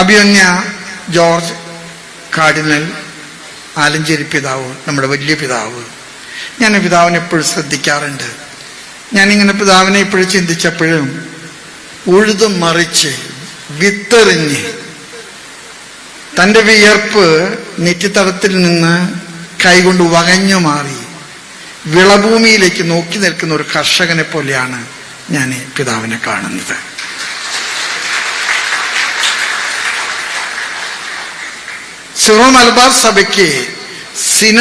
അഭിമന്യ George cardinal Alencherry പിതാവ് നമ്മുടെ വലിയ പിതാവ്. ഞാൻ പിതാവിനെ എപ്പോഴും ശ്രദ്ധിക്കാറുണ്ട്. ഞാനിങ്ങനെ പിതാവിനെ ഇപ്പോഴും ചിന്തിച്ചപ്പോഴും ഉഴുതു മറിച്ച് വിത്തെറിഞ്ഞ് തന്റെ വിയർപ്പ് നെറ്റിത്തടത്തിൽ നിന്ന് കൈകൊണ്ട് വകഞ്ഞു മാറി വിളഭൂമിയിലേക്ക് നോക്കി നിൽക്കുന്ന ഒരു കർഷകനെ പോലെയാണ് ഞാൻ പിതാവിനെ കാണുന്നത്. സിറോ മലബാർ സഭയ്ക്ക് സിന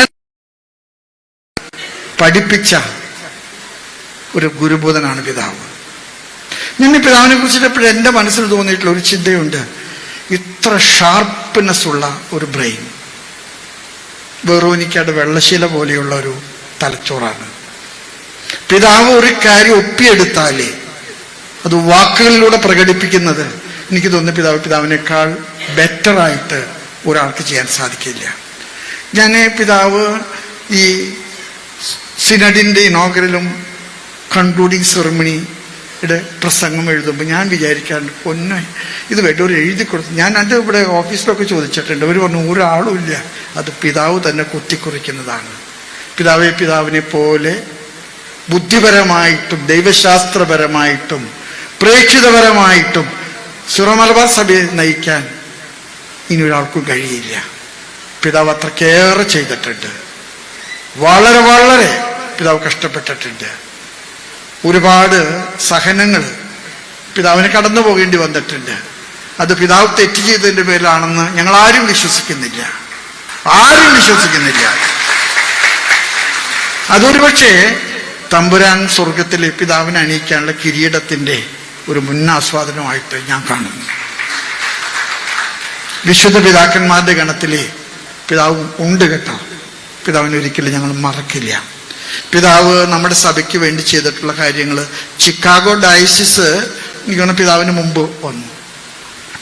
പഠിപ്പിച്ച ഒരു ഗുരുബോധനാണ് പിതാവ്. ഞാൻ ഈ പിതാവിനെ കുറിച്ചിട്ട് എപ്പോഴും എന്റെ മനസ്സിൽ തോന്നിയിട്ടുള്ള ഒരു ചിന്തയുണ്ട്. ഇത്ര ഷാർപ്പ്നെസ് ഉള്ള ഒരു ബ്രെയിൻ വെറോനിക്കയുടെ വെള്ളശീല പോലെയുള്ള ഒരു തലച്ചോറാണ്. പിതാവ് ഒരു കാര്യം ഒപ്പിയെടുത്താലേ അത് വാക്കുകളിലൂടെ പ്രകടിപ്പിക്കുന്നത് എനിക്ക് തോന്നുന്നു പിതാവ് പിതാവിനേക്കാൾ ബെറ്ററായിട്ട് ഒരാൾക്ക് ചെയ്യാൻ സാധിക്കില്ല. ഞാൻ പിതാവ് ഈ സിനഡിന്റെ ഇനോഗ്രലും കൺക്ലൂഡിങ് സെറമണിയുടെ പ്രസംഗം എഴുതുമ്പോൾ ഞാൻ വിചാരിക്കാറുണ്ട് പൊന്നെ ഇത് ഒരു എഴുതി കൊടുത്തു. ഞാൻ എന്റെ ഇവിടെ ഓഫീസിലൊക്കെ ചോദിച്ചിട്ടുണ്ട്. അവർ പറഞ്ഞു ഒരാളും ഇല്ല അത് പിതാവ് തന്നെ കുത്തിക്കുറിക്കുന്നതാണ്. പിതാവെ പിതാവിനെ പോലെ ബുദ്ധിപരമായിട്ടും ദൈവശാസ്ത്രപരമായിട്ടും പ്രേക്ഷിതപരമായിട്ടും സുറമലബാർ സഭയെ നയിക്കാൻ ഇനി ഒരാൾക്കും കഴിയില്ല. പിതാവ് അത്രക്കേറെ ചെയ്തിട്ടുണ്ട്. വളരെ വളരെ പിതാവ് കഷ്ടപ്പെട്ടിട്ടുണ്ട്. ഒരുപാട് സഹനങ്ങൾ പിതാവിന് കടന്നു പോകേണ്ടി വന്നിട്ടുണ്ട്. അത് പിതാവ് തെറ്റ് ചെയ്തതിന്റെ പേരിലാണെന്ന് ഞങ്ങൾ ആരും വിശ്വസിക്കുന്നില്ല. ആരും വിശ്വസിക്കുന്നില്ല. അതൊരു പക്ഷേ തമ്പുരാൻ സ്വർഗത്തിലെ പിതാവിനെ അണിയിക്കാനുള്ള കിരീടത്തിന്റെ ഒരു മുന്നാസ്വാദനമായിട്ട് ഞാൻ കാണുന്നു. വിശുദ്ധ പിതാക്കന്മാരുടെ ഗണത്തിലെ പിതാവ് ഉണ്ട് കേട്ടോ. പിതാവിനെ ഒരിക്കലും ഞങ്ങൾ മറക്കില്ല. പിതാവ് നമ്മുടെ സഭയ്ക്ക് വേണ്ടി ചെയ്തിട്ടുള്ള കാര്യങ്ങൾ ചിക്കാഗോ ഡയസിസ് ഇങ്ങനെ പിതാവിന് മുമ്പ് വന്നു.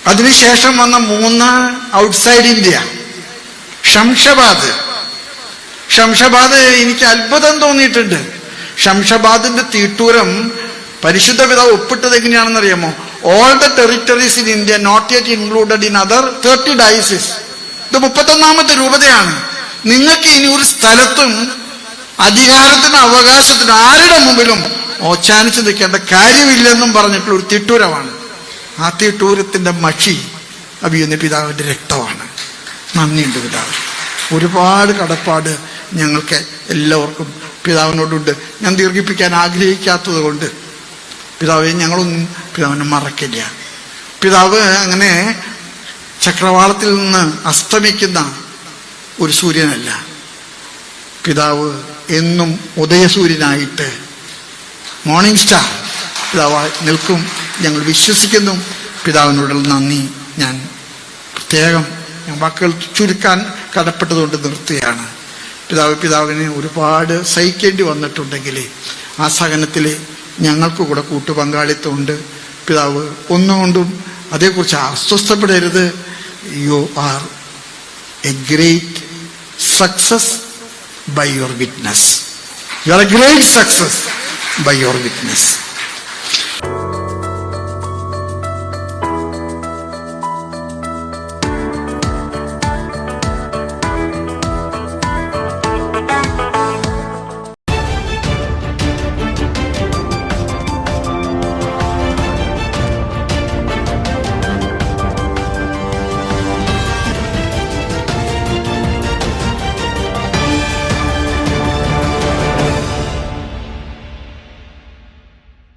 അതിനുശേഷം വന്ന മൂന്ന് ഔട്ട്സൈഡ് ഇന്ത്യ. ഷംഷബാദ്. ഷംഷബാദ് എനിക്ക് അത്ഭുതം തോന്നിയിട്ടുണ്ട്. ഷംഷബാദിന്റെ തീട്ടൂരം പരിശുദ്ധ പിതാവ് ഒപ്പിട്ടത് എങ്ങനെയാണെന്ന് അറിയാമോ all the territories in India not yet included in other thirty dioceses ഇത് മുപ്പത്തൊന്നാമത്തെ രൂപതയാണ്. നിങ്ങൾക്ക് ഇനി ഒരു സ്ഥലത്തും അധികാരത്തിനും അവകാശത്തിനും ആരുടെ മുമ്പിലും ഓച്ചാനിച്ച് നിൽക്കേണ്ട കാര്യമില്ലെന്നും പറഞ്ഞിട്ടുള്ള ഒരു തിട്ടൂരമാണ്. ആ തിട്ടൂരത്തിന്റെ മഷി അഭിയുന്ന പിതാവിന്റെ രക്തമാണ്. നന്ദിയുണ്ട് പിതാവ്. ഒരുപാട് കടപ്പാട് ഞങ്ങൾക്ക് എല്ലാവർക്കും പിതാവിനോടുണ്ട്. ഞാൻ ദീർഘിപ്പിക്കാൻ ആഗ്രഹിക്കാത്തത് കൊണ്ട്. പിതാവെ ഞങ്ങളൊന്നും പിതാവിനെ മറക്കില്ല. പിതാവ് അങ്ങനെ ചക്രവാളത്തിൽ നിന്ന് അസ്തമിക്കുന്ന ഒരു സൂര്യനല്ല. പിതാവ് എന്നും ഉദയസൂര്യനായിട്ട് മോർണിംഗ് സ്റ്റാർ പിതാവ് നിൽക്കും. ഞങ്ങൾ വിശ്വസിക്കുന്നു. പിതാവിനോടുള്ള നന്ദി. ഞാൻ പ്രത്യേകം ഞാൻ വാക്കുകൾ ചുരുക്കാൻ കടപ്പെട്ടതുകൊണ്ട് നിർത്തുകയാണ്. പിതാവ് പിതാവിന് ഒരുപാട് സഹിക്കേണ്ടി വന്നിട്ടുണ്ടെങ്കിൽ ആ സഹനത്തിൽ ഞങ്ങൾക്ക് കൂടെ കൂട്ടുപങ്കാളിത്തമുണ്ട്. പിതാവ് ഒന്നുകൊണ്ടും അതേക്കുറിച്ച് അസ്വസ്ഥപ്പെടരുത്. You are a great success by your witness you are a great success by your witness